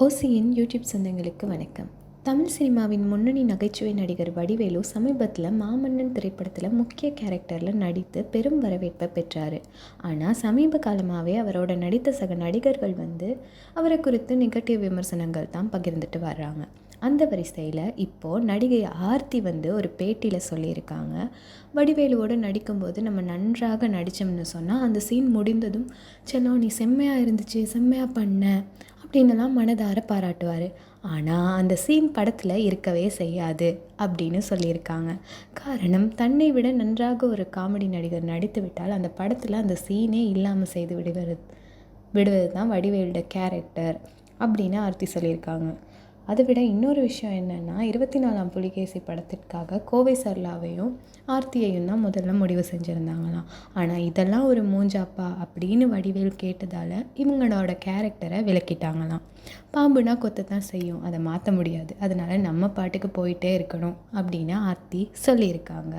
ஓசியின் YouTube சொந்தங்களுக்கு வணக்கம். தமிழ் சினிமாவின் முன்னணி நகைச்சுவை நடிகர் வடிவேலு சமீபத்தில் மாமன்னன் திரைப்படத்தில் முக்கிய கேரக்டரில் நடித்து பெரும் வரவேற்பை பெற்றார். ஆனால் சமீப காலமாகவே அவரோட நடித்த சக நடிகர்கள் வந்து அவரை குறித்து நெகட்டிவ் விமர்சனங்கள் தான் பகிர்ந்துட்டு வர்றாங்க. அந்த வரிசையில் இப்போது நடிகை ஆர்த்தி வந்து ஒரு பேட்டியில் சொல்லியிருக்காங்க. வடிவேலுவோடு நடிக்கும்போது நம்ம நன்றாக நடித்தோம்னு சொன்னால் அந்த சீன் முடிந்ததும் செல்லோ நீ செம்மையாக இருந்துச்சு செம்மையாக பண்ண அப்படின்னுலாம் மனதார பாராட்டுவார். ஆனால் அந்த சீன் படத்தில் இருக்கவே செய்யாது அப்படின்னு சொல்லியிருக்காங்க. காரணம் தன்னை விட நன்றாக ஒரு காமெடி நடிகர் நடித்து விட்டால் அந்த படத்தில் அந்த சீனே இல்லாமல் செய்து விடுவது விடுவது தான் வடிவேலோட கேரக்டர் அப்படின்னு ஆர்த்தி சொல்லியிருக்காங்க. அதை விட இன்னொரு விஷயம் என்னென்னா இருபத்தி நாலாம் புலிகேசி படத்திற்காக கோவை சர்லாவையும் ஆர்த்தியையும் தான் முதல்ல முடிவு செஞ்சுருந்தாங்களாம். ஆனால் இதெல்லாம் ஒரு மூஞ்சாப்பா அப்படின்னு வடிவேல் கேட்டதால் இவங்களோட கேரக்டரை விளக்கிட்டாங்களாம். பாம்புனா கொத்து தான் செய்யும் அதை மாற்ற முடியாது. அதனால் நம்ம பாட்டுக்கு போயிட்டே இருக்கணும் அப்படின்னு ஆர்த்தி சொல்லியிருக்காங்க.